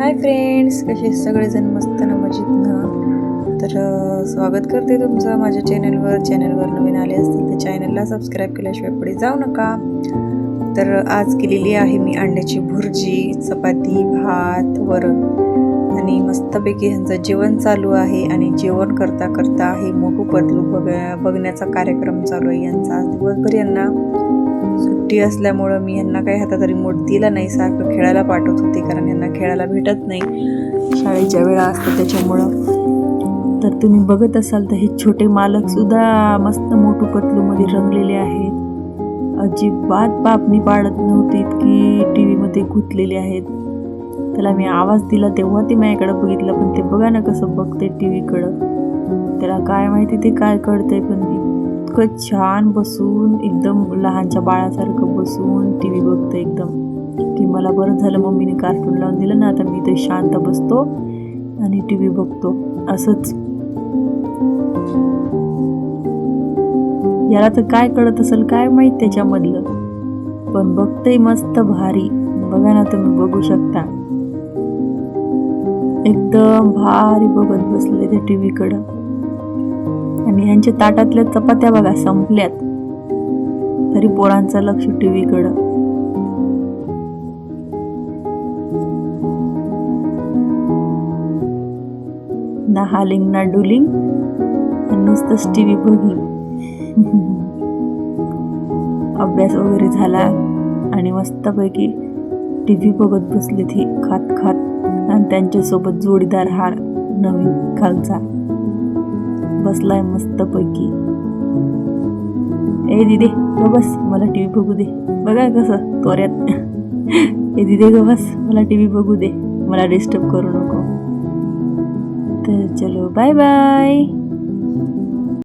Hi friends कसे सगळेजण? मस्त ना मजेत ना? तर स्वागत करते तुमचं माझ्या चॅनलवर चॅनलवर नवीन आले असतील तर चॅनलला सबस्क्राईब केल्याशिवाय पुढे जाऊ नका. तर आज केलेली आहे मी अंड्याची भुर्जी चपाती भात वरण. आणि मस्तपैकी ह्यांचं जेवण चालू आहे आणि जेवण करता करता हे मोठू पतलू बघ बघण्याचा कार्यक्रम चालू आहे यांचा. दिवसभर यांना सुट्टी असल्यामुळं मी यांना काही हातात रिमोट दिला नाही सारखं खेळायला पाठवत होते कारण यांना खेळायला भेटत नाही. शाळेच्या वेळा असतात त्याच्यामुळं. तर तुम्ही बघत असाल तर हे छोटे मालक सुद्धा मस्त मोठू पतलूमध्ये रंगलेले आहेत. अजिबात बापणी पाडत नव्हती इतकी टी व्हीमध्ये गुंतलेले आहेत. त्याला मी आवाज दिला तेव्हा ते माझ्याकडं बघितलं पण ते बघा ना कसं बघते टी व्हीकडं त्याला काय माहिती ते काय कळतंय पण इतकं छान बसून एकदम लहानच्या बाळासारखं बसून टी व्ही बघतं एकदम. की मला बरं झालं मम्मीने कार्टून लावून दिलं ना आता मी ते शांत बसतो आणि टी व्ही बघतो. असंच. याला तर काय कळत असेल काय माहीत त्याच्यामधलं. पण बघतंय मस्त भारी. बघा ना तुम्ही बघू शकता. एकदम भारी बघत बसले त्या टी व्हीकडं आणि ह्यांच्या ताटातल्या चपात्या बघा संपल्यात. तरी पोरांचं लक्ष टी व्हीकडं ना हालिंग ना डुलिंग नुसतंच टी व्ही बघी. अभ्यास वगैरे झाला आणि मस्तपैकी टी व्ही बघत बसले ती खात खात. आणि त्यांच्यासोबत जोडीदार हार नवीन खालचा. बसलाय मस्तपैकी. ए दिदे ग बस मला टी व्ही बघू दे. बघा कसं तोऱ्यात ए दिदे ग बस मला टी व्ही बघू दे. मला डिस्टर्ब करू नको. तर चलो बाय बाय